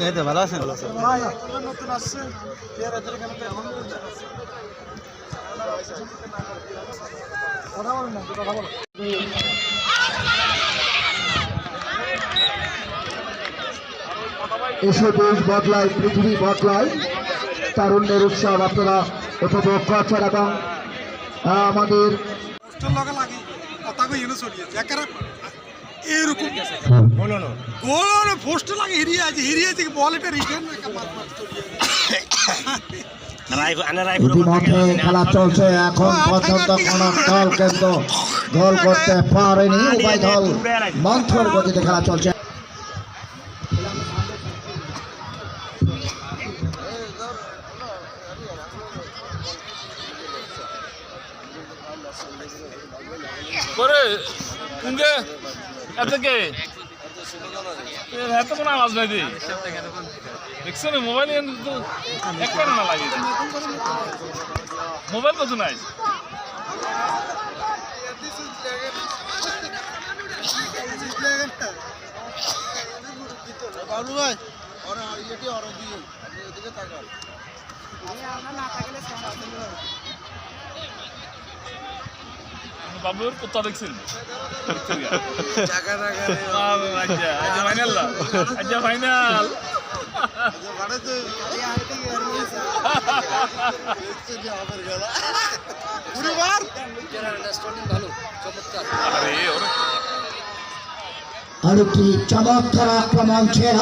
এই তো ভালো আছেন নতুন আসছে কথা বলেন না কথা বলো এসে দেশ বদলায় পৃথিবী বদলায়। তারুণ্যের উৎসব আপনারা উপভোগ করছেন এবং আমাদের এরকম। গোল লাগে হিরিয়ে আছে হিরিয়ে রিটার্ন ইতিমধ্যে খেলা চলছে এখন পর্যন্ত কোন দল কিন্তু গোল করতে পারেনি। উভয় দল মন্থর গতিতে খেলা চলছে। করে, কুঙ্গে এতকে এত কোনো আওয়াজ নাই দি। দেখছ না, মোবাইল না লাগে মোবাইল কত নাই? বাবু ভাই ওরা ইয়েটি ওরা দিয়ে এদিকে তাকাও বাবুর কুত্তা দেখছেন? আচ্ছা ফাইনাল আরে ওরে আরেকটি চমৎকার আক্রমণ ছিল।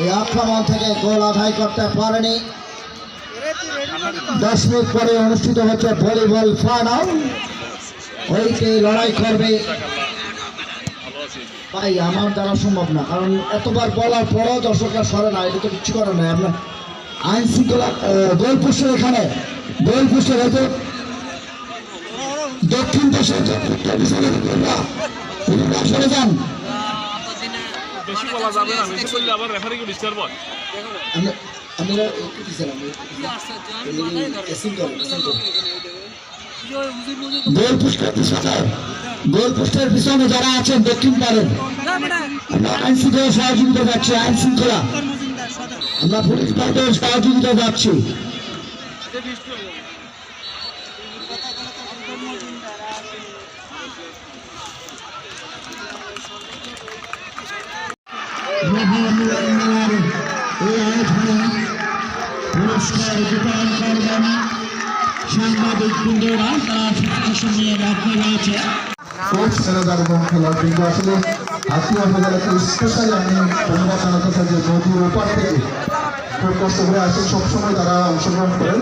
এই আক্রমণ থেকে গোল আদায় করতে পারেনি। দশ মিনিট পরে অনুষ্ঠিত হচ্ছে ভলিবল ফাইনাল ওইটি লড়াই করবে। ভাই, আমার দ্বারা সম্ভব না, কারণ এতবার বলার পরেও দর্শকরা সরে না, এটা তো কিছু করার নাই। আপনার আইন শৃঙ্খলা গোল পোস্টের এখানে, গোল পোস্টের হয়তো দক্ষিণ দেশে সরে যান। বেশি বলা যাবে না বেশি করলে আবার রেফারি কে ডিস্টার্ব আমি আমি একটু দিছিলাম গোল পোস্টের পিছনে গোল পোস্টের পিছনে যারা আছেন দক্ষিণ পারেন আমরা আইন শৃঙ্খলা সহযোগিতা যাচ্ছি আইন শৃঙ্খলা আমরা পুলিশ বাহিনীর সহযোগিতা যাচ্ছি মহামিলনের এই আয়োজনে পুরস্কার বিতরণ করবেন সাংবাদিক বৃন্দরা তারা প্রশাসন নিয়ে ব্যর্থ রয়েছে কোচ ম্যানেজার এবং খেলার কিন্তু আসলে হাতিয়া উপজেলাকে স্পেশালি আমি ধন্যবাদ জানাতে চাই যে নদীর ওপার থেকে খুব কষ্ট করে আসেন সবসময় তারা অংশগ্রহণ করেন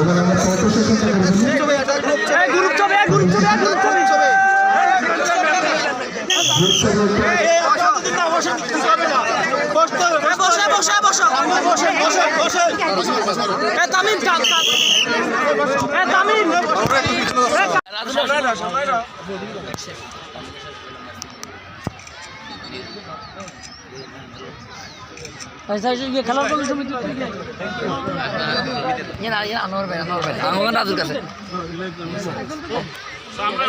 এবং আমরা প্রশাসনটা খেলার কোনো সমিতি আনোয়ার ভাই আনোয়ার ভাই আনোয়ার রাজুর কাছে আমরা